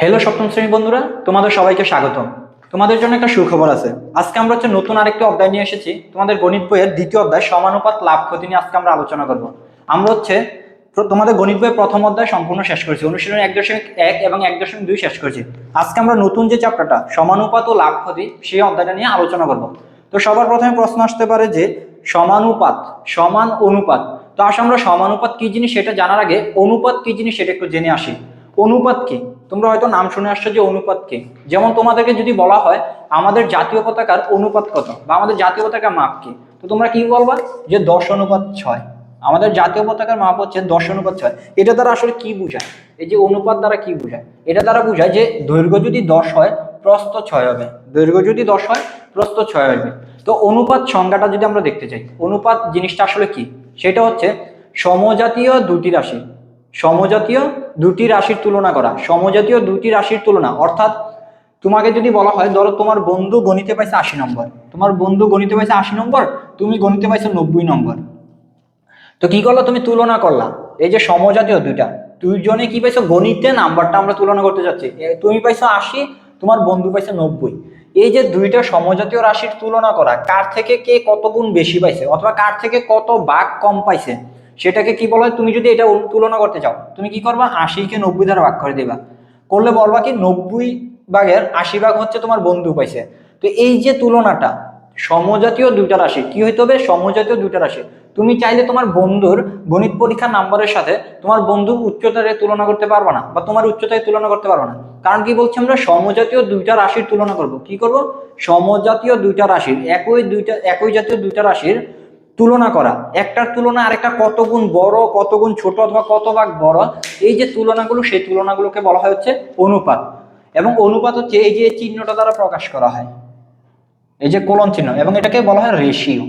Hello সপ্তম শ্রেণি বন্ধুরা, তোমাদের সবাইকে স্বাগতম। তোমাদের জন্য একটা সুখবর আছে। আজকে আমরা হচ্ছে নতুন আরেকটি অধ্যায় নিয়ে এসেছি। তোমাদের গণিত বইয়ের দ্বিতীয় অধ্যায়, সমানুপাত, লাভ, ক্ষতি নিয়ে আজকে আমরা আলোচনা করব। আমরা হচ্ছে তোমাদের গণিত বইয়ের প্রথম অধ্যায় সম্পূর্ণ শেষ করেছি। অনুশীলন এক দশমিক এক এবং এক দশমিক দুই শেষ করেছি। আজকে আমরা নতুন যে চ্যাপ্টারটা সমানুপাত ও লাভ, ক্ষতি, সেই অধ্যায়টা নিয়ে আলোচনা করব। তো সবার প্রথমে প্রশ্ন আসতে পারে যে, সমানুপাত, সমান অনুপাত। তো আসলে আমরা সমানুপাত কি জিনিস সেটা জানার আগে অনুপাত কি জিনিস সেটা একটু জেনে আসি। অনুপাত কি তোমরা হয়তো নাম শুনে আসছো যে অনুপাত কি যেমন তোমাদেরকে যদি বলা হয়, আমাদের জাতীয় পতাকার অনুপাত কত বা আমাদের জাতীয় পতাকার মাপ কি তো তোমরা কি বলবা? যে দশ অনুপাত ছয়। আমাদের জাতীয় পতাকার মাপ হচ্ছে দশ অনুপাত ছয়। এটা দ্বারা আসলে কি বোঝায়? এই যে অনুপাত দ্বারা কি বোঝায়? এটা দ্বারা বোঝায় যে দৈর্ঘ্য যদি দশ হয়, প্রস্থ ছয় হবে। দৈর্ঘ্য যদি দশ হয়, প্রস্থ ছয় হবে। তো অনুপাত সংজ্ঞাটা যদি আমরা দেখতে চাই, অনুপাত জিনিসটা আসলে কি? সেটা হচ্ছে সমজাতীয় দুটি রাশি। সমজাতীয় দুটি রাশির তুলনা করা, সমজাতীয় দুটি রাশির তুলনা, অর্থাৎ তোমাকে যদি বলা হয়, ধরো তোমার বন্ধু গণিতে পাইছে আশি নম্বর, তোমার বন্ধু গণিতে পাইছে আশি নম্বর, তুমি গণিতে পাইছো নব্বই নম্বর। তো কি করল? তুমি তুলনা করলা, এই যে সমজাতীয় দুইটা, দুইজনে কি পাইছো? গণিতে নাম্বারটা আমরা তুলনা করতে যাচ্ছি তুমি পাইছো আশি, তোমার বন্ধু পাইছে নব্বই। এই যে দুইটা সমজাতীয় রাশির তুলনা করা, কার থেকে কে কত গুণ বেশি পাইছে, অথবা কার থেকে কত বাঘ কম পাইছে সেটাকে কি বলা হয়? তুমি যদি এটা তুলনা করতে চাও, তুমি কি করবা? আশিকে নব্বই দ্বারা ভাগ করে দিবা। করলে বলবা কি, নব্বই ভাগের আশি ভাগ হচ্ছে তোমার বন্ধু পাইছে। তো এই যে তুলনাটা, সমজাতীয় দুইটা রাশি, কি হইতে হবে? সমজাতীয় দুইটা রাশি। তুমি চাইলে তোমার বন্ধুর গণিত পরীক্ষার নাম্বারের সাথে তোমার বন্ধুর উচ্চতারে তুলনা করতে পারবে না, বা তোমার উচ্চতায় তুলনা করতে পারবে না। কারণ কি বলছি আমরা? সমজাতীয় দুইটা রাশির তুলনা করব। কি করব? সমজাতীয় দুইটা রাশির, একই দুইটা, একই জাতীয় দুইটা রাশির তুলনা করা। একটার তুলনা আরেকটা কত গুণ বড়, কত গুণ ছোট অথবা কত ভাগ বড়, এই যে তুলনাগুলো, সেই তুলনাগুলোকে বলা হয় হচ্ছে অনুপাত। এবং অনুপাত হচ্ছে এই যে চিহ্নটা দ্বারা প্রকাশ করা হয়। এই যে কোলন চিহ্ন, এবং এটাকে বলা হয় রেশিও,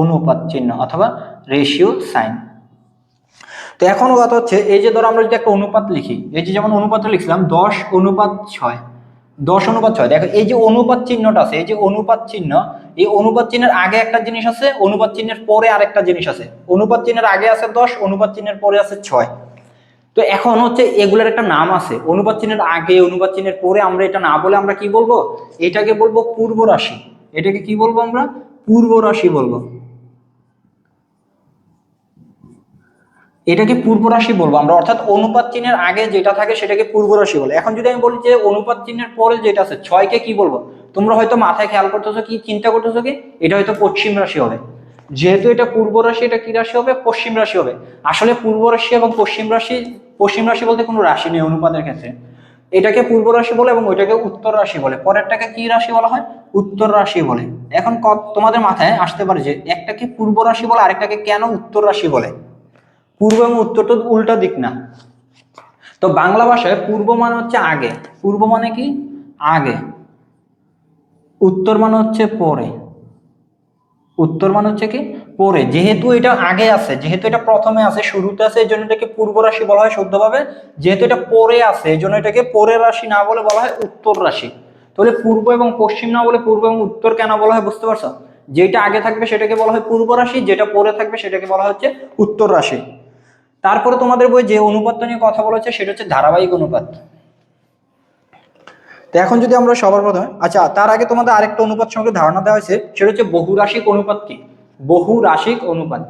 অনুপাত চিহ্ন অথবা রেশিও সাইন। তো এখন কথা হচ্ছে, এই যে ধরো আমরা যদি একটা অনুপাত লিখি, এই যে যেমন অনুপাত লিখছিলাম, দশ অনুপাত ছয়। দশ অনুপাত ছয়। দেখো, এই যে অনুপাত চিহ্নটা আছে, এই যে অনুপাত চিহ্ন, এই অনুপাত চিহ্নের আগে একটা জিনিস আছে, অনুপাত চিহ্নের পরে আরেকটা জিনিস আছে। অনুপাত চিহ্নের আগে আছে দশ, অনুপাত চিহ্নের পরে আছে ছয়। তো এখন হচ্ছে এগুলোর একটা নাম আছে। অনুপাত চিহ্নের আগে, অনুপাত চিহ্নের পরে আমরা এটা না বলে আমরা কি বলব? এটাকে বলব পূর্ব রাশি এটাকে কি বলব আমরা? পূর্ব রাশি বলব। এটাকে পূর্ব রাশি বলব আমরা, অর্থাৎ অনুপাত চিহ্নের আগে যেটা থাকে সেটাকে পূর্ব রাশি বলে। এখন যদি আমি বলি যে অনুপাত চিহ্নের পরে যেটা আছে, ছয়কে কি বলব? তোমরা হয়তো মাথায় খেয়াল করতেছো কি, চিন্তা করতেছো কি? এটা হয়তো পশ্চিম রাশি হবে। যেহেতু এটা পূর্ব রাশি এটা কি রাশি হবে? পশ্চিম রাশি হবে। আসলে পূর্ব রাশি এবং পশ্চিম রাশি পশ্চিম রাশি বলতে কোনো রাশি নেই অনুপাতের ক্ষেত্রে। এটাকে পূর্ব রাশি বলে এবং ওইটাকে উত্তর রাশি বলে। পরেরটাকে কি রাশি বলা হয়? উত্তর রাশি বলে। এখন তোমাদের মাথায় আসতে পারে যে একটাকে পূর্ব রাশি বলে, আরেকটাকে কেন উত্তর রাশি বলে? পূর্ব এবং উত্তর তো উল্টা দিক না। তো বাংলা ভাষায় পূর্ব মানে হচ্ছে আগে। পূর্ব মানে কি? আগে। উত্তর মানে হচ্ছে পরে। উত্তর মানে হচ্ছে কি? পরে। যেহেতু এটা আগে আছে, যেহেতু এটা প্রথমে আছে, শুরুতে আছে, এই জন্য এটাকে পূর্ব রাশি বলা হয় শুদ্ধভাবে। যেহেতু এটা পরে আছে, এই জন্য এটাকে পরের রাশি না বলে বলা হয় উত্তর রাশি। তাহলে পূর্ব এবং পশ্চিম না বলে পূর্ব এবং উত্তর কেন বলা হয়, বুঝতে পারছ? যেটা আগে থাকবে সেটাকে বলা হয় পূর্ব রাশি, যেটা পরে থাকবে সেটাকে বলা হচ্ছে উত্তর রাশি। তারপরে তোমাদের বই যে অনুপাতটা নিয়ে কথা বলেছে, সেটা হচ্ছে ধারাবাহিক অনুপাত। তো এখন যদি আমরা সবার প্রথমে আচ্ছা তার আগে তোমাদের আরেকটা অনুপাত সম্পর্কে ধারণা দেওয়া হয়েছে, সেটা হচ্ছে বহুরাশিক অনুপাত কি? বহুরাশিক অনুপাত।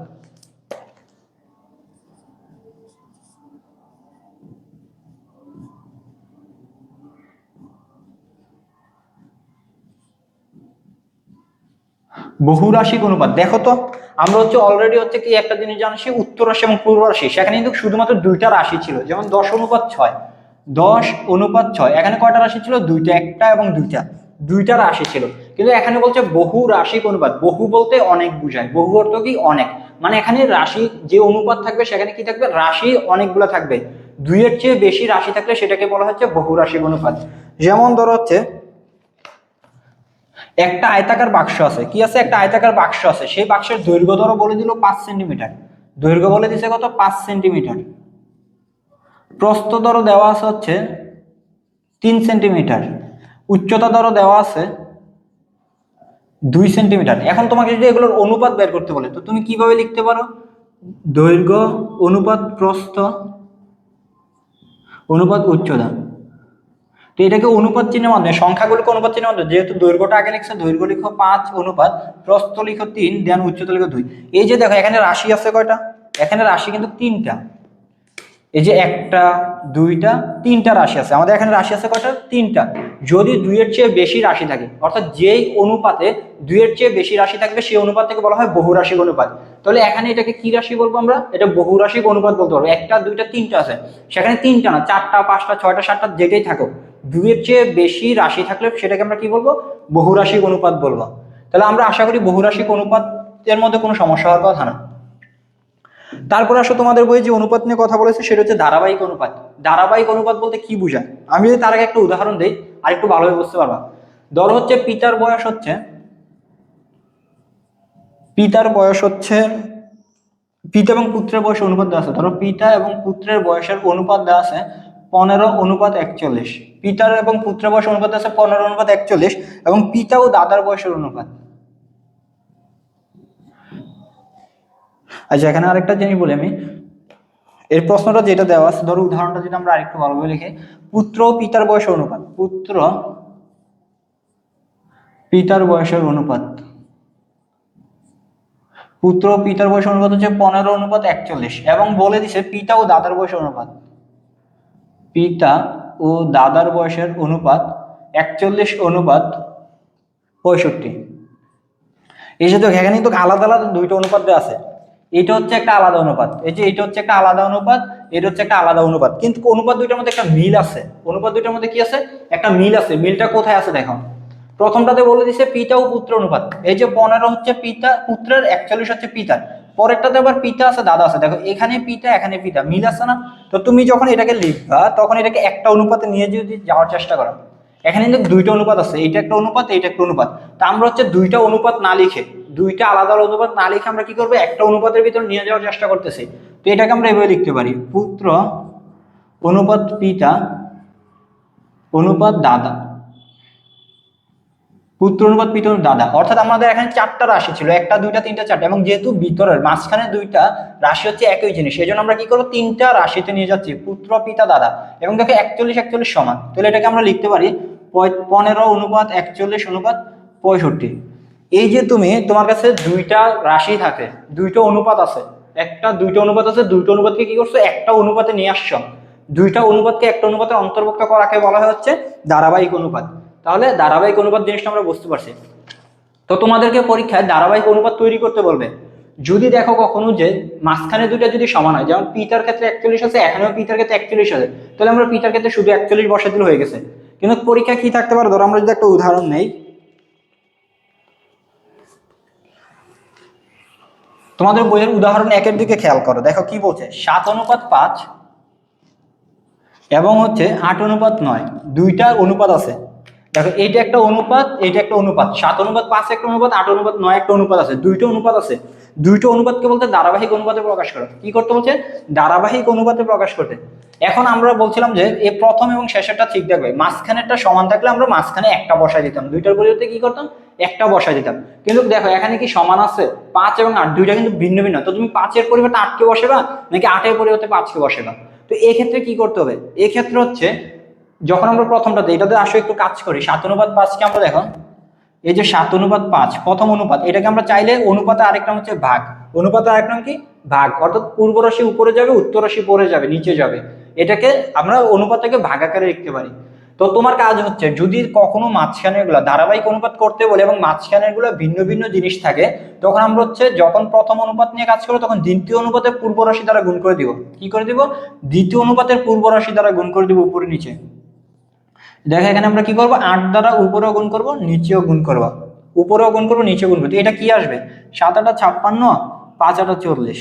বহুরাশিক অনুপাত দেখো তো, আমরা হচ্ছে অলরেডি হচ্ছে কি একটা জিনিস জানছি, উত্তর রাশি এবং পূর্ব রাশি। সেখানে কিন্তু শুধুমাত্র দুইটা রাশি ছিল, যেমন দশ অনুপাত ছয়। দশ অনুপাত ছয়, এখানে কয়টা রাশি ছিল? দুইটা, একটা এবং দুইটা। দুইটা রাশি ছিল। কিন্তু এখানে বলছে বহু রাশিক অনুপাত বহু বলতে অনেক বুঝায়। বহু অর্থ কি? অনেক। মানে এখানে রাশি যে অনুপাত থাকবে, সেখানে কি থাকবে? রাশি অনেকগুলো থাকবে। দুইয়ের চেয়ে বেশি রাশি থাকলে সেটাকে বলা হচ্ছে বহু রাশিক অনুপাত যেমন ধরো হচ্ছে একটা আয়তাকার বাক্স আছে। কি আছে? একটা আয়তাকার বাক্স আছে। সেই বাক্সের দৈর্ঘ্য ধরো বলে দিল পাঁচ সেন্টিমিটার। দৈর্ঘ্য বলে দিছে কত? পাঁচ সেন্টিমিটার। প্রস্থ ধরো দেওয়া আছে হচ্ছে তিন সেন্টিমিটার। উচ্চতা ধরো দেওয়া আছে দুই সেন্টিমিটার। এখন তোমাকে যদি এগুলোর অনুপাত বের করতে বলে, তো তুমি কীভাবে লিখতে পারো? দৈর্ঘ্য, অনুপাত, প্রস্থ, অনুপাত, উচ্চতা। তো এটাকে অনুপাত চিহ্নের মাধ্যমে সংখ্যাগুলোকে অনুপাত চিহ্নের মাধ্যমে যেহেতু দৈর্ঘ্যটা আগে লিখছে দৈর্ঘ্য লিখো পাঁচ অনুপাত প্রস্থ লিখো তিন, দেন উচ্চতা লিখো দুই। এই যে দেখো, এখানে রাশি আছে কয়টা? এখানে রাশি কিন্তু তিনটা। এই যে একটা, দুইটা, তিনটা রাশি আছে। আমাদের এখানে রাশি আছে কয়টা? তিনটা। যদি দুইয়ের চেয়ে বেশি রাশি থাকে, অর্থাৎ যেই অনুপাতে দুইয়ের চেয়ে বেশি রাশি থাকবে, সেই অনুপাত থেকে বলা হয় বহুরাশিক অনুপাত। তাহলে এখানে এটাকে কি রাশি বলব আমরা? এটা বহুরাশিক অনুপাত বলতে পারব। একটা, দুইটা, তিনটা আছে। সেখানে তিনটা না, চারটা, পাঁচটা, ছয়টা, সাতটা, যেটাই থাকুক, দুইয়ের চেয়ে বেশি রাশি থাকলে সেটাকে আমরা কি বলব? বহুরাশিক অনুপাত বলব। তাহলে আমরা আশা করি বহুরাশিক অনুপাতের মধ্যে কোনো সমস্যা হওয়ার কথা না। তারপর আসো তোমাদের বই যে অনুপাত নিয়ে কথা বলেছে, সেটা হচ্ছে ধারাবাহিক অনুপাত। ধারাবাহিক অনুপাত বলতে কি বোঝায়? আমি যদি তার আগে একটা উদাহরণ দিই, আর একটু ভালোভাবে বুঝতে পারবা। ধর হচ্ছে পিতার বয়স হচ্ছে, পিতার বয়স হচ্ছে, পিতা এবং পুত্রের বয়স অনুপাত দেওয়া আছে। ধরো পিতা এবং পুত্রের বয়সের অনুপাত দেওয়া আছে পনেরো অনুপাত একচল্লিশ। পিতার এবং পুত্রের বয়স অনুপাত আছে পনেরো অনুপাত একচল্লিশ এবং পিতা ও দাদার বয়সের অনুপাত। আচ্ছা এখানে আরেকটা জিনিস বলি আমি। এর প্রশ্নটা যেটা দেওয়া আছে, ধরো উদাহরণটা যদি আমরা আরেকটু ভালোভাবে লিখি। পুত্র ও পিতার বয়সের অনুপাত। পুত্র পিতার বয়সের অনুপাত। পুত্র পিতার বয়সের অনুপাত হচ্ছে পনেরো, অনুপাত একচল্লিশ। এবং বলে দিছে পিতা ও দাদার বয়সের অনুপাত। পিতা ও দাদার বয়সের অনুপাত একচল্লিশ, অনুপাত পঁয়ষট্টি। এই তো এখানে কিন্তু আলাদা আলাদা দুইটা অনুপাত দেওয়া আছে। এটা হচ্ছে একটা আলাদা অনুপাত। এই যে এটা হচ্ছে একটা আলাদা অনুপাত, এটা হচ্ছে একটা আলাদা অনুপাত। কিন্তু অনুপাত দুইটার মধ্যে একটা মিল আছে। অনুপাত দুইটার মধ্যে কি আছে? একটা মিল আছে। মিলটা কোথায় আছে দেখো। প্রথমটাতে বলে দিছে পিতা ও পুত্র অনুপাত। এই যে পনেরো হচ্ছে পিতা, পুত্রের একচল্লিশ হচ্ছে পিতার পরেরটাতে আবার পিতা আছে, দাদা আছে। দেখো, এখানে পিতা এখানে পিতা। মিল আছে না? তো তুমি যখন এটাকে লিখবা, তখন এটাকে একটা অনুপাতে নিয়ে যদি যাওয়ার চেষ্টা করো। এখানে কিন্তু দুইটা অনুপাত আছে। এইটা একটা অনুপাত, এইটা একটা অনুপাত। তা আমরা হচ্ছে দুইটা অনুপাত না লিখে দুইটা আলাদা অনুপাত না লিখে আমরা কি করব? একটা অনুপাতের ভিতর নিয়ে যাওয়ার চেষ্টা করতেছি। তো এটাকে আমরা এভাবে লিখতে পারি। পুত্র অনুপাত পিতা, অনুপাত দাদা। পুত্র অনুপাত পিতা দাদা। অর্থাৎ আমাদের এখানে চারটা রাশি ছিল। একটা, দুইটা, তিনটা, চারটা। এবং যেহেতু ভিতরের মাঝখানে দুইটা রাশি হচ্ছে একই জিনিস সেই জন্য আমরা কি করব? তিনটা রাশিতে নিয়ে যাচ্ছি, পুত্র, পিতা, দাদা। এবং দেখো একচল্লিশ একচল্লিশ সমান। তাহলে এটাকে আমরা লিখতে পারি পনেরো অনুপাত একচল্লিশ অনুপাত পঁয়ষট্টি। এই যে তুমি, তোমার কাছে দুইটা রাশি থাকে, দুইটা অনুপাত আছে। একটা, দুইটা অনুপাত আছে, দুইটা অনুপাতকে কি করছ? একটা অনুপাতে নিয়ে আসছো। দুইটা অনুপাতকে একটা অনুপাতে অন্তর্ভুক্ত করাকে বলা হচ্ছে ধারাবাহিক অনুপাত। তাহলে ধারাবাহিক অনুপাত জিনিসটা আমরা বুঝতে পারছি। তো তোমাদেরকে পরীক্ষায় ধারাবাহিক অনুপাত তৈরি করতে বলবে। যদি দেখো কখনো যে মাঝখানে দুইটা যদি সমান হয়, যেমন পিতার ক্ষেত্রে একচল্লিশ আছে, এখানেও পিতার ক্ষেত্রে একচল্লিশ আছে, তাহলে আমরা পিতার ক্ষেত্রে শুধু একচল্লিশ বসে দিলে হয়ে গেছে। কিন্তু পরীক্ষা কি থাকতে পারে? ধরো আমরা যদি একটা উদাহরণ নেই তোমাদের বইয়ের উদাহরণ একের দিকে খেয়াল করো। দেখো কি বলছে? সাত অনুপাত পাঁচ এবং হচ্ছে আট অনুপাত নয়। দুইটা অনুপাত আছে। দেখো, এইটা একটা অনুপাত, এইটা একটা অনুপাত। সাত অনুপাত পাঁচ একটা অনুপাত, আট অনুপাত নয় একটা অনুপাত আছে। দুইটা অনুপাত আছে। দুইটা অনুপাতকে বলতে ধারাবাহিক অনুপাতে প্রকাশ করো। কি করতে বলছে? ধারাবাহিক অনুপাতে প্রকাশ করতে। এখন আমরা বলছিলাম যে এই প্রথম এবং শেষেরটা ঠিক থাকবে। মাঝখানেরটা সমান থাকলে আমরা মাঝখানে একটা বসাই দিতাম। দুইটার পরিবর্তে কি করতাম? একটা বসাই দিতাম। কিন্তু দেখো, এখানে কি সমান আছে? পাঁচ এবং আট, দুইটা কিন্তু ভিন্ন ভিন্ন। তো তুমি পাঁচের পরিবর্তে আটকে বসেবা নাকি আটের পরিবর্তে পাঁচকে বসেবা তো এই ক্ষেত্রে কি করতে হবে? এই ক্ষেত্রে হচ্ছে, যখন আমরা প্রথমটাতে এটাতে আসো, একটু কাজ করি। সাত অনুপাত পাঁচকে আমরা দেখো, এই যে সাত অনুপাত পাঁচ, প্রথম অনুপাত, এটাকে আমরা চাইলে অনুপাতে আরেক নাম হচ্ছে ভাগ। অনুপাতে আরেক নাম কি? ভাগ। অর্থাৎ পূর্ব রাশি উপরে যাবে, উত্তর রাশি পরে যাবে, নিচে যাবে। এটাকে আমরা অনুপাতটাকে ভাগ আকারে লিখতে পারি। তো তোমার কাজ হচ্ছে যদি কখনো মাঝখানেরগুলা ধারাবাহিক অনুপাত করতে বলে এবং মাঝখানেরগুলো ভিন্ন ভিন্ন জিনিস থাকে, তখন আমরা হচ্ছে যখন প্রথম অনুপাত নিয়ে কাজ করব তখন দ্বিতীয় অনুপাতের পূর্ব রাশি দ্বারা গুণ করে দিব। কি করে দিব? দ্বিতীয় অনুপাতের পূর্ব রাশি দ্বারা গুণ করে দিব উপরে নিচে। দেখো এখানে আমরা কি করব? আট দ্বারা উপরেও গুণ করব, নিচেও গুণ করব। উপরেও গুণ করব, নিচেও গুণ করব। এটা কি আসবে? সাত আটা ছাপ্পান্ন, পাঁচ আটা চল্লিশ।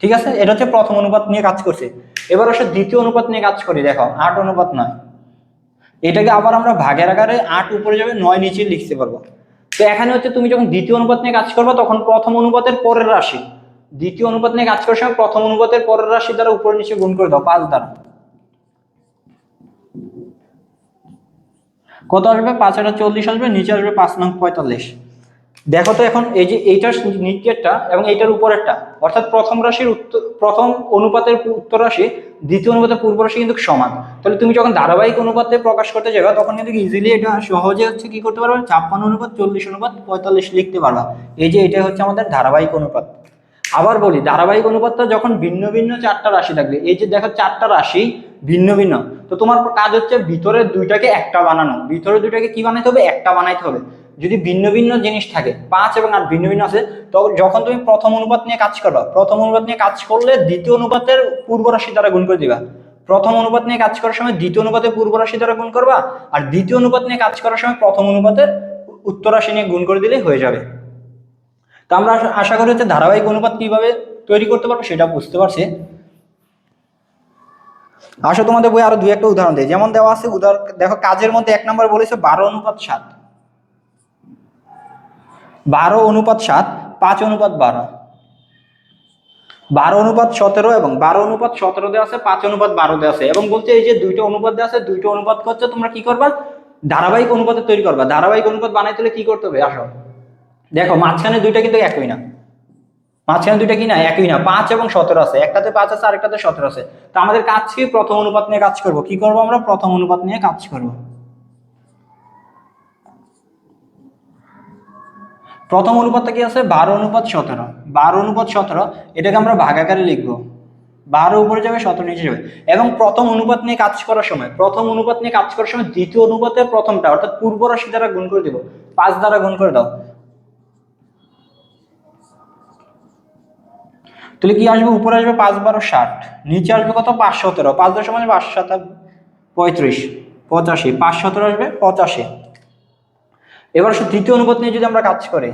ঠিক আছে? এটা হচ্ছে প্রথম অনুপাত নিয়ে কাজ করছে। এবার আসলে দ্বিতীয় অনুপাত নিয়ে কাজ করি। দেখো, আট অনুপাত নয়। এটাকে আবার আমরা ভাগের আকারে আট উপরে যাবে, নয় নিচে লিখতে পারব। তো এখানে হচ্ছে তুমি যখন দ্বিতীয় অনুপাত নিয়ে কাজ করবে, তখন প্রথম অনুপাতের পরের রাশি। দ্বিতীয় অনুপাত নিয়ে কাজ করার সময় প্রথম অনুপাতের পরের রাশি দ্বারা উপরে নিচে গুণ করে দাও, পাঁচ দ্বারা। কত আসবে? পাঁচ হাজার চল্লিশ আসবে, নিচে আসবে পাঁচ নং পঁয়তাল্লিশ। দেখো তো এখন এই যে এইটার নিচেরটা এবং এইটার উপরেরটা, অর্থাৎ প্রথম রাশির উত্তর, প্রথম অনুপাতের উত্তর রাশি, দ্বিতীয় অনুপাতের পূর্ব রাশি কিন্তু সমান। তাহলে তুমি যখন ধারাবাহিক অনুপাতে প্রকাশ করতে যাবে, তখন কিন্তু ইজিলি এটা সহজে হচ্ছে কি করতে পারবে? ছাপ্পান্ন অনুপাত, চল্লিশ অনুপাত, পঁয়তাল্লিশ লিখতে পারবা। এই যে এটা হচ্ছে আমাদের ধারাবাহিক অনুপাত। আবার বলি, ধারাবাহিক অনুপাতটা যখন ভিন্ন ভিন্ন চারটা রাশি থাকবে, এই যে দেখো চারটা রাশি ভিন্ন ভিন্ন, তো তোমার কাজ হচ্ছে ভিতরের দুইটাকে একটা বানানো। ভিতরের দুইটাকে কি বানাইতে হবে? একটা বানাইতে হবে। যদি ভিন্ন ভিন্ন জিনিস থাকে, পাঁচ এবং আট ভিন্ন ভিন্ন আছে, তো যখন তুমি প্রথম অনুপাত নিয়ে কাজ করবা, প্রথম অনুপাত নিয়ে কাজ করলে দ্বিতীয় অনুপাতের পূর্ব রাশি দ্বারা গুণ করে দিবা। প্রথম অনুপাত নিয়ে কাজ করার সময় দ্বিতীয় অনুপাতের পূর্ব রাশি দ্বারা গুণ করবা, আর দ্বিতীয় অনুপাত নিয়ে কাজ করার সময় প্রথম অনুপাতের উত্তর রাশি নিয়ে গুণ করে দিলেই হয়ে যাবে। তো আমরা আশা- করি হচ্ছে ধারাবাহিক অনুপাত কীভাবে তৈরি করতে পারব সেটা বুঝতে পারছি। আসো তোমাদের বই আরও দুই একটা উদাহরণ দেয় যেমন দেওয়া আছে, উদাহরণ দেখো, কাজের মধ্যে এক নম্বর বলেছে বারো অনুপাত সাত। বারো অনুপাত সাত, পাঁচ অনুপাত বারো। বারো অনুপাত সতেরো এবং বারো অনুপাত সতেরো দেওয়া আছে, পাঁচ অনুপাত বারো দেওয়া আছে। এবং বলছে এই যে দুইটা অনুপাত দেওয়া আছে, দুইটা অনুপাত করছে তোমরা কি করবা? ধারাবাহিক অনুপাতে তৈরি করবা। ধারাবাহিক অনুপাত বানাইতে হলে কি করতে হবে? আসো। দেখো, মাঝখানে দুইটা কিন্তু একই না। মাঝখানে দুইটা কি না? একই না। পাঁচ এবং সতেরো আছে। একটাতে পাঁচ আছে, আরেকটাতে সতেরো আছে। তো আমাদের কাজ কি? প্রথম অনুপাত নিয়ে কাজ করব। কি করব আমরা? প্রথম অনুপাত নিয়ে কাজ করব। প্রথম অনুপাতটা কি আছে? বারো অনুপাত সতেরো। বারো অনুপাত সতেরো, এটাকে আমরা ভাগাকারে লিখব। বারো উপরে যাবে, সতেরো নিচে যাবে। এবং প্রথম অনুপাত নিয়ে কাজ করার সময়, প্রথম অনুপাত নিয়ে কাজ করার সময় দ্বিতীয় অনুপাতের প্রথমটা, অর্থাৎ পূর্ব রাশি দ্বারা গুণ করে দিব। পাঁচ দ্বারা গুণ করে দাও। তাহলে কি আসবে? উপরে আসবে পাঁচ বারো ষাট। নিচে আসবে কত? পাঁচ সতেরো। পাঁচ দশ মানে পাঁচ সাত পঁয়ত্রিশ। পঁচাশি। পাঁচ সতেরো আসবে পঁচাশি। এবার আসলে তৃতীয় অনুপাত নিয়ে যদি আমরা কাজ করি,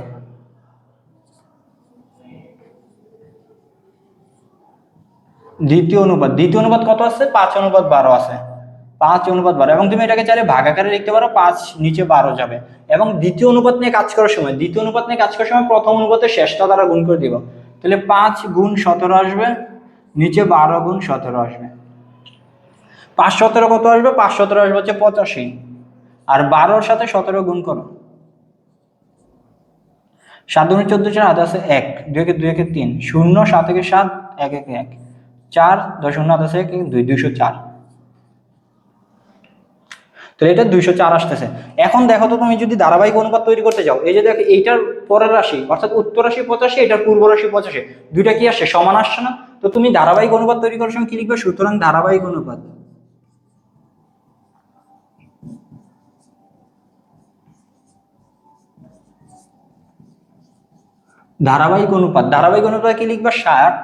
দ্বিতীয় অনুপাত দ্বিতীয় অনুপাত কত আছে পাঁচ অনুপাত বারো আছে পাঁচ অনুপাত বারো। এবং তুমি এটাকে চাইলে ভাগাকারে লিখতে পারো, পাঁচ নিচে বারো যাবে। এবং দ্বিতীয় অনুপাত নিয়ে কাজ করার সময়, দ্বিতীয় অনুপাত নিয়ে কাজ করার সময় প্রথম অনুপাতের শেষটা দ্বারা গুণ করে দিব। তাহলে পাঁচ গুণ সতেরো আসবে, নিচে বারো গুণ সতেরো আসবে। পাঁচ সতেরো কত আসবে? পাঁচ সতেরো আসবে হচ্ছে পঁচাশি। আর বারোর সাথে সতেরো গুণ করো। সাত দুগুণে চোদ্দ চার হাতে আছে এক, দুই একে দুই একে তিন, শূন্য সাত একে সাত, এক একে এক। চার দশ শূন্য হাতে আছে এক দুই, দুইশো চার। তো এটা দুইশো চার আসতেছে। এখন দেখো তো তুমি যদি ধারাবাহিক অনুপাত তৈরি করতে যাও, এই যে দেখো এইটার পরের রাশি, অর্থাৎ উত্তর রাশি পঁচাশি, এটার পূর্ব রাশি পঁচাশি, দুইটা কি আসছে? সমান আসছে না? তো তুমি ধারাবাহিক অনুপাত তৈরি করার সময় কি লিখবে? সুতরাং ধারাবাহিক অনুপাত। ধারাবাহিক অনুপাত ধারাবাহিক অনুপাত কি লিখবা? ষাট।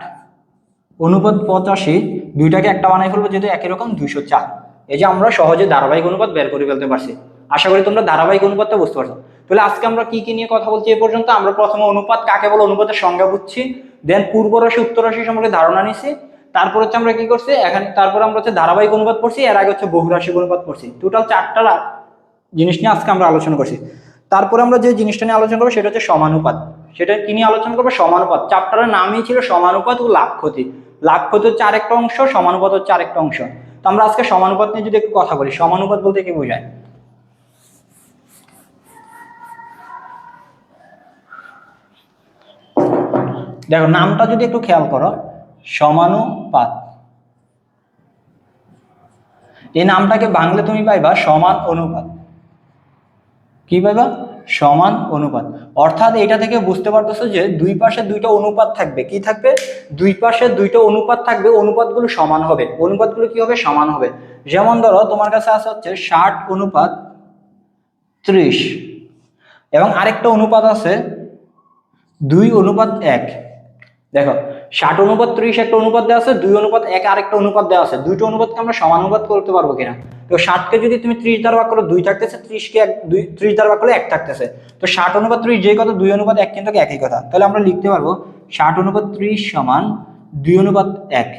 অনুপাত পঁচাশি। দুইটাকে একটা বানাই ফেলব যেহেতু একই রকম, দুইশো চার। এই যে আমরা সহজে ধারাবাহিক অনুপাত বের করে ফেলতে পারছি। আশা করি তোমরা ধারাবাহিক অনুপাতটা বুঝতে পারছ। তাহলে আজকে আমরা কি কি নিয়ে কথা বলছি এ পর্যন্ত? আমরা প্রথমে অনুপাত, কাকে বলে অনুপাতের সংজ্ঞা বুঝছি। দেন পূর্ব রাশি, উত্তর রাশি সম্পর্কে ধারণা নিছি। তারপর হচ্ছে আমরা কি করছি? এখানে তারপর আমরা হচ্ছে ধারাবাহিক অনুপাত পড়ছি, এর আগে হচ্ছে বহুরাশি অনুপাত পড়ছি। টোটাল চারটা জিনিস নিয়ে আজকে আমরা আলোচনা করছি। তারপরে আমরা যে জিনিসটা নিয়ে আলোচনা করব, সেটা হচ্ছে সমানুপাত। সেটা কি নিয়ে আলোচনা করব? সমানুপাত। চ্যাপ্টারের নামই ছিল সমানুপাত ও লাভ ক্ষতি লাভ ক্ষতি হচ্ছে আরেকটা অংশ, সমানুপাত হচ্ছে আরেকটা অংশ। তো আমরা আজকে সমানুপাত নিয়ে যদি একটু কথা বলি, সমানুপাত বলতে কি বোঝায়? দেখো, নামটা যদি একটু খেয়াল করো, সমানুপাত। এই নামটাকে বাংলা তুমি পাইবা সমান অনুপাত। কি পাইবা? সমান অনুপাত। অর্থাৎ এটা থেকে বুঝতে পারতেছো যে দুই পাশে দুইটা অনুপাত থাকবে। কি থাকবে? দুই পাশে দুইটা অনুপাত থাকবে, অনুপাতগুলো সমান হবে। অনুপাতগুলো কি হবে? সমান হবে। যেমন ধরো, তোমার কাছে আছে হচ্ছে ষাট অনুপাত ত্রিশ। এবং আরেকটা অনুপাত আছে দুই অনুপাত এক। দেখো ষাট অনুপাত, ত্রিশ একটা অনুপাত দেওয়া আছে, দুই অনুপাত, এক আরেকটা অনুপাত দেওয়া আছে। দুইটা অনুপাতকে আমরা সমানুপাত করতে পারব কিনা? তো ষাটকে যদি তুমি ত্রিশ দ্বারা ভাগ করো, দুই থাকতেছে, ত্রিশকে এক, দুই, ত্রিশ দ্বারা ভাগ করলে এক থাকতেছে। তো ষাট অনুপাত, ত্রিশ যে কথা, দুই অনুপাত, এক কিন্তু একই কথা। তাহলে আমরা লিখতে পারব, ষাট অনুপাত, ত্রিশ সমান দুই অনুপাত, এক।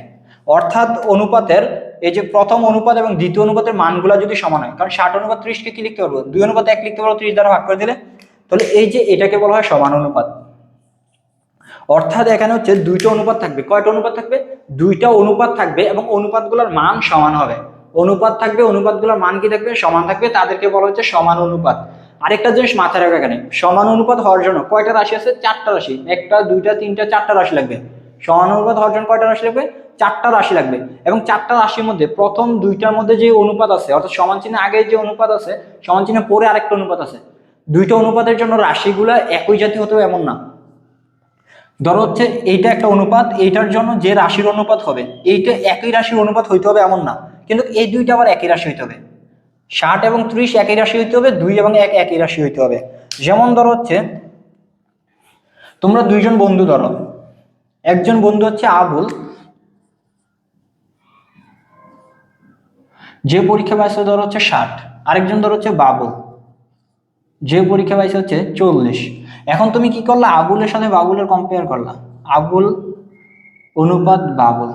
অর্থাৎ অনুপাতের, এই যে প্রথম অনুপাত এবং দ্বিতীয় অনুপাতের মানগুলো যদি সমান হয়, কারণ ষাট অনুপাত, ত্রিশকে কি লিখতে পারব? দুই অনুপাত, এক লিখতে পারব, ত্রিশ দ্বারা ভাগ করে দিলে। তাহলে এই যে এটাকে বলা হয় সমান অনুপাত। অর্থাৎ এখানে হচ্ছে দুইটা অনুপাত থাকবে। কয়টা অনুপাত থাকবে? দুইটা অনুপাত থাকবে এবং অনুপাতগুলোর মান সমান হবে। অনুপাত থাকবে, অনুপাতগুলোর মান কি থাকবে? সমান থাকবে। তাদেরকে বলা হচ্ছে সমান অনুপাত। আরেকটা জিনিস মাথায় রাখা এখানে। সমান অনুপাত হওয়ার জন্য কয়টা রাশি আছে? চারটা রাশি। একটা, দুইটা, তিনটা, চারটা রাশি লাগবে। সমান অনুপাত হওয়ার জন্য কয়টা রাশি লাগবে? চারটা রাশি লাগবে। এবং চারটা রাশির মধ্যে প্রথম দুইটার মধ্যে যে অনুপাত আছে, অর্থাৎ সমান চিহ্নে আগে যে অনুপাত আছে, সমান চিহ্নে পরে আরেকটা অনুপাত আছে। দুইটা অনুপাতের জন্য রাশিগুলা একই জাতি হতে হবে এমন না। ধরো হচ্ছে এইটা একটা অনুপাত, এইটার জন্য যে রাশির অনুপাত হবে, এইটা একই রাশির অনুপাত হইতে হবে এমন না, কিন্তু এই দুইটা আবার একই রাশি হইতে হবে। ষাট এবং ত্রিশ একই রাশি হইতে হবে, দুই এবং এক একই রাশি হইতে হবে। যেমন ধরো হচ্ছে, তোমরা দুইজন বন্ধু ধরো, একজন বন্ধু হচ্ছে আবুল, যে পরীক্ষা পাইছে ধরো হচ্ছে ষাট, আরেকজন ধরো হচ্ছে বাবুল, যে পরীক্ষা পাইছে হচ্ছে চল্লিশ। এখন তুমি কি করলা? আবুলের সাথে বাবুলের কম্পেয়ার করলা। আবুল, অনুপাত, বাবুল।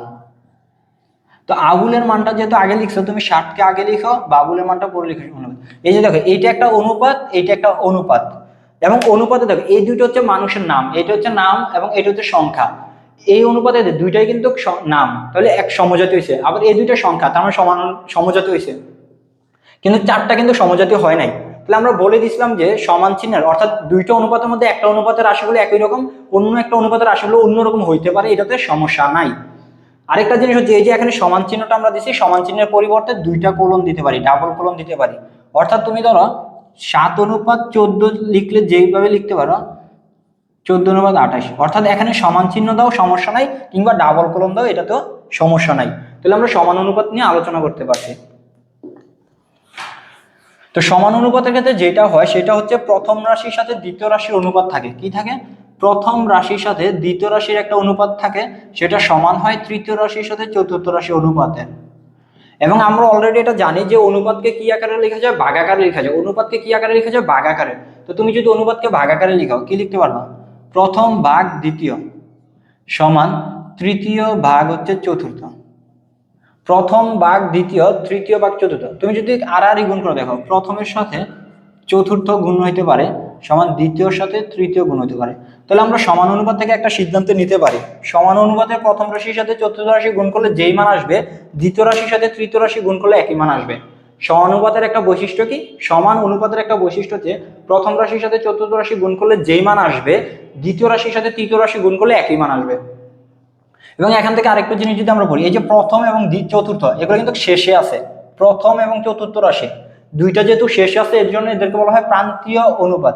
তো আবুলের মানটা যেহেতু আগে লিখছো, তুমি ষাটকে আগে লিখো, বাবুলের মানটা পরে লিখো অনুপাত এই যে দেখো, এইটা একটা অনুপাত, এইটা একটা অনুপাত। এবং অনুপাতে দেখো, এই দুটো হচ্ছে মানুষের নাম, এটা হচ্ছে নাম এবং এটা হচ্ছে সংখ্যা। এই অনুপাতে দুইটাই কিন্তু নাম। তাহলে এক সমজাতি হয়েছে। আবার এই দুইটা সংখ্যা, তার মানে সমান, সমজাতি হয়েছে। কিন্তু চারটা কিন্তু সমজাতীয় হয় নাই। তাহলে আমরা বলে দিছিলাম যে সমান চিহ্নের, অর্থাৎ দুইটা অনুপাতের মধ্যে একটা অনুপাতের রাশিগুলো একই রকম, অন্য একটা অনুপাতের রাশিগুলো অন্যরকম হইতে পারে, এটাতে সমস্যা নাই। আরেকটা জিনিস হচ্ছে এই যে এখানে সমান চিহ্নটা আমরা দিছি সমান চিহ্নের পরিবর্তে দুইটা কোলন দিতে পারি ডাবল কোলন দিতে পারি। অর্থাৎ তুমি ধরো সাত অনুপাত চোদ্দ লিখলে যেইভাবে লিখতে পারো, চোদ্দ অনুপাত আঠাশ। অর্থাৎ এখানে সমান চিহ্ন দাও, সমস্যা নাই, কিংবা ডাবল কলম দাও এটা তো সমস্যা নাই। তাহলে আমরা সমান অনুপাত নিয়ে আলোচনা করতে পারছি। তো সমান অনুপাতের ক্ষেত্রে যেটা হয়, সেটা হচ্ছে প্রথম রাশির সাথে দ্বিতীয় রাশির অনুপাত থাকে। কি থাকে? প্রথম রাশির সাথে দ্বিতীয় রাশির একটা অনুপাত থাকে, সেটা সমান হয় তৃতীয় রাশির সাথে চতুর্থ রাশি অনুপাতে এবং আমরা অলরেডি এটা জানি যে অনুপাতকে কি আকারে লেখা যায়? ভাগ আকারে লেখা যায়। অনুপাতকে কি আকারে লেখা যায়? ভাগ আকারে তো তুমি যদি অনুপাতকে ভাগ আকারে লিখাও, কি লিখতে পারবা? প্রথম ভাগ দ্বিতীয় সমান তৃতীয় ভাগ হচ্ছে চতুর্থ। প্রথম ভাগ দ্বিতীয়, তৃতীয় ভাগ চতুর্থ। তুমি যদি আর আর গুণ করে, দেখো, প্রথমের সাথে চতুর্থ গুণ হইতে পারে সমান দ্বিতীয়র সাথে তৃতীয় গুণ হতে পারে। তাহলে আমরা সমান অনুপাত থেকে একটা সিদ্ধান্ত নিতে পারি। সমান অনুপাতে প্রথম রাশির সাথে চতুর্থ রাশি গুণ করলে যেই মান আসবে, দ্বিতীয় রাশির সাথে তৃতীয় রাশি গুণ করলে একই মান আসবে। সমানুপাতের একটা বৈশিষ্ট্য কি? সমান অনুপাতের একটা বৈশিষ্ট্য হচ্ছে, প্রথম রাশির সাথে চতুর্থ রাশি গুণ করলে যেই মান আসবে, দ্বিতীয় রাশির সাথে তৃতীয় রাশি গুণ করলে একই মান আসবে। এবং এখান থেকে আরেকটা জিনিস যদি আমরা বলি, এই যে প্রথম এবং চতুর্থ, এগুলো কিন্তু শেষে আছে। প্রথম এবং চতুর্থ রাশি। দুইটা যেহেতু শেষে আছে, এর জন্য এদেরকে বলা হয় প্রান্তীয় অনুপাত।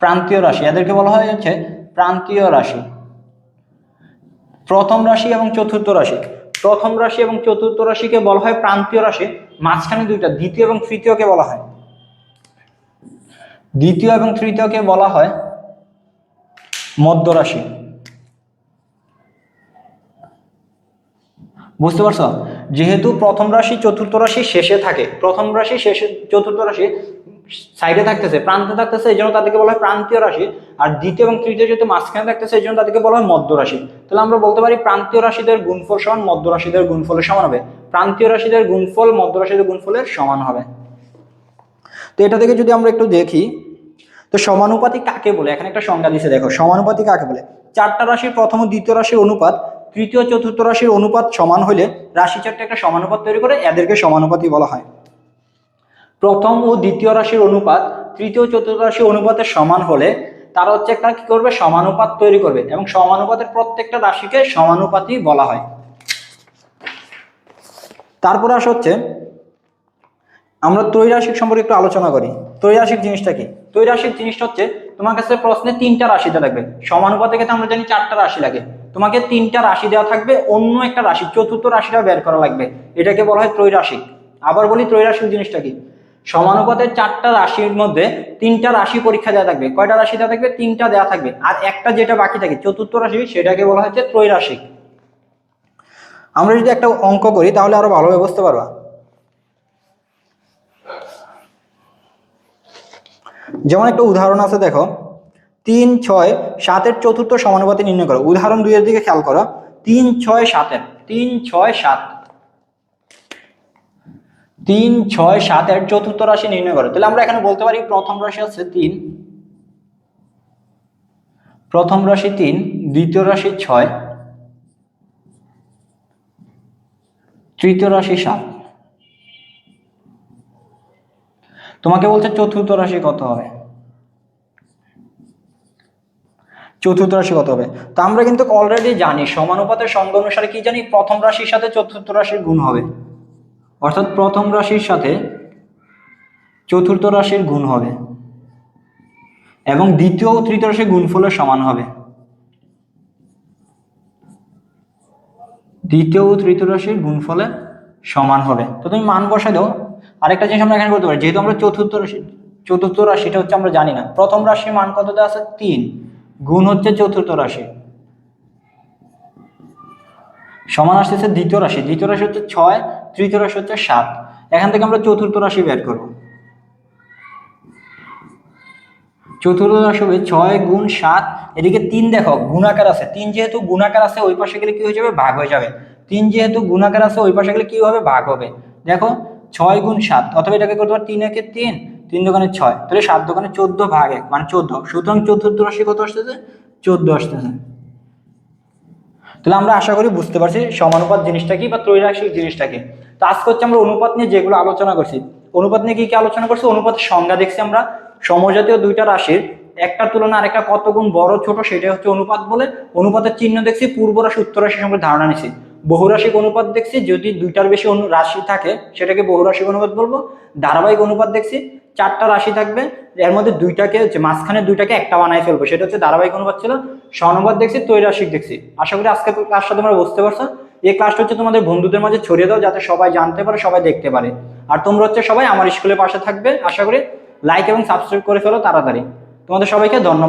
প্রান্তীয় রাশি, এদেরকে বলা হয় হচ্ছে প্রান্তীয় রাশি। প্রথম রাশি এবং চতুর্থ রাশি। প্রথম রাশি এবং চতুর্থ রাশিকে বলা হয় প্রান্তীয় রাশি। মাঝখানে দুইটা, দ্বিতীয় এবং তৃতীয়কে বলা হয়। দ্বিতীয় এবং তৃতীয়কে বলা হয় মধ্য রাশি বুঝতে পারছ? যেহেতু প্রথম রাশি, চতুর্থ রাশি শেষে থাকে। প্রথম রাশি, শেষে, চতুর্থ রাশি সাইডে থাকতেছে, প্রান্তে থাকতেছে, এই জন্য তাদেরকে বলা হয় প্রান্তীয় রাশি। আর দ্বিতীয় এবং তৃতীয় যেহেতু মাঝখানে থাকতেছে, এই জন্য তাদেরকে বলা হয় মধ্য রাশি। তাহলে আমরা বলতে পারি প্রান্তীয় রাশিদের গুণফল সমান, মধ্য রাশিদের গুণফলের সমান হবে। প্রান্তীয় রাশিদের গুণফল, মধ্য রাশিদের গুণফলের সমান হবে। তো এটা থেকে যদি আমরা একটু দেখি, তো সমানুপাতি কাকে বলে? এখানে একটা সংজ্ঞা দিছে, দেখো সমানুপাতি কাকে বলে? চারটা রাশির প্রথম ও দ্বিতীয় রাশির অনুপাত তৃতীয় চতুর্থ রাশির অনুপাত সমান হলে রাশি চারটা একটা সমানুপাত তৈরি করে এদেরকে সমানুপাতি বলা হয়। প্রথম ও দ্বিতীয় রাশির অনুপাত তৃতীয় চতুর্থ রাশির অনুপাতের সমান হলে তারা হচ্ছে একটা কি করবে? সমানুপাত তৈরি করবে এবং সমানুপাতের প্রত্যেকটা রাশিকে সমানুপাতি বলা হয়। তারপর আসা হচ্ছে, আমরা ত্রৈরাশিক সম্পর্কে একটু আলোচনা করি। ত্রৈরাশিক জিনিসটা কি? ত্রৈরাশিক জিনিসটা হচ্ছে তোমার কাছে প্রশ্নে তিনটা রাশি লাগবে। থাকবে সমানুপাতে ক্ষেত্রে আমরা জানি চারটা রাশি লাগে। তোমাকে তিনটা রাশি দেওয়া থাকবে, অন্য একটা রাশি, চতুর্থ রাশিটা বের করা লাগবে। এটাকে বলা হয় ত্রৈরাশিক। আবার বলি ত্রৈরাশিক জিনিসটা কি? সমানুপাতের চারটা রাশির মধ্যে তিনটা রাশি পরীক্ষা দেওয়া থাকবে। কয়টা রাশি দেওয়া থাকবে? তিনটা দেওয়া থাকবে। আর একটা যেটা বাকি থাকে, চতুর্থ রাশি, সেটাকে বলা হচ্ছে ত্রৈরাশিক। আমরা যদি একটা অঙ্ক করি, তাহলে আরও ভালোভাবে বুঝতে পারবা। যেমন একটা উদাহরণ আছে, দেখো। তিন ছয় সাতের চতুর্থ সমানুপাতি নির্ণয় করো। উদাহরণ দুইয়ের দিকে খেয়াল করো। তিন ছয় সাতের, তিন ছয় সাত। তিন ছয় সাতের চতুর্থ রাশি নির্ণয় করো। তাহলে আমরা এখানে বলতে পারি প্রথম রাশি আছে তিন। প্রথম রাশি তিন, দ্বিতীয় রাশি ছয়। তৃতীয় রাশি সাত। তোমাকে বলছে চতুর্থ রাশি কত হবে? চতুর্থ রাশি কত হবে? তো আমরা কিন্তু অলরেডি জানি, সমানুপাতের সংজ্ঞা অনুসারে কি জানি? প্রথম রাশির সাথে চতুর্থ রাশির গুণ হবে। অর্থাৎ প্রথম রাশির সাথে চতুর্থ রাশির গুণ হবে এবং দ্বিতীয় ও তৃতীয় রাশির গুণফলের সমান হবে। দ্বিতীয় ও তৃতীয় রাশির গুণফলে সমান হবে। তো তুমি মান বসাই দাও। আরেকটা জিনিস আমরা এখানে করতে পারি, যেহেতু আমরা চতুর্থ রাশি, চতুর্থ রাশিটা হচ্ছে আমরা জানি না। প্রথম রাশির মান কত দেওয়া আছে? তিন। গুণ হচ্ছে চতুর্থ রাশি। সমান আসতেছে দ্বিতীয় রাশি। দ্বিতীয় রাশি হচ্ছে ছয়, তৃতীয় রাশি হচ্ছে সাত। এখান থেকে আমরা চতুর্থ রাশি বের করব। চতুর্থ রাশি হবে ছয় গুণ সাত। এদিকে তিন দেখো, গুণাকার আছে। তিন যেহেতু গুণাকার আছে, ওই পাশে গেলে কি হয়ে যাবে? ভাগ হয়ে যাবে। তিন যেহেতু গুণাকার আছে, ওই পাশে গেলে কি হবে? ভাগ হবে। দেখো, ছয় গুণ সাত, অথবা এটাকে করতে পারো তিন একে তিন। তিন দোকানে ছয়, তাহলে সাত দোকানে চোদ্দ ভাগ এক মানে চোদ্দ। সুতরাং চতুর্থ রাশি কত আসতেছে? চোদ্দ আসতেছে। তাহলে আমরা আশা করি বুঝতে পারছি সমানুপাত জিনিসটা কি বা ত্রৈরাশিক জিনিসটা কি। তো আজকে হচ্ছে আমরা অনুপাত নিয়ে যেগুলো আলোচনা করছি, অনুপাত নিয়ে কি কি আলোচনা করছি? অনুপাতের সংজ্ঞা দেখছি আমরা। সমজাতীয় দুইটা রাশির একটার তুলনায় আরেকটা কত গুণ বড় ছোট সেটা হচ্ছে অনুপাত বলে। অনুপাতের চিহ্ন দেখছি, পূর্ব রাশি, উত্তর রাশি সম্পর্কে ধারণা নিছি। বহুরাশিক অনুপাত দেখছি, যদি দুইটার বেশি রাশি থাকে, সেটাকে বহুরাশিক অনুপাত বলব। ধারাবাহিক অনুপাত দেখছি চারটা রাশি থাকবে, এর মধ্যে দুইটাকে হচ্ছে মাঝখানে দুইটাকে একটা বানায় ফেলব। সেটা হচ্ছে ধারাবাহিক অনুপাত ছিল স্বর্ণবাদ দেখছি তৈরাশিক দেখছি। আশা করি আজকে ক্লাসটা তোমরা বুঝতে পারছ। এই ক্লাসটা হচ্ছে তোমাদের বন্ধুদের মাঝে ছড়িয়ে দাও, যাতে সবাই জানতে পারে, সবাই দেখতে পারে। আর তোমরা হচ্ছে সবাই আমার স্কুলের পাশে থাকবে। আশা করি লাইক এবং সাবস্ক্রাইব করে ফেলো তাড়াতাড়ি। তোমাদের সবাইকে ধন্যবাদ।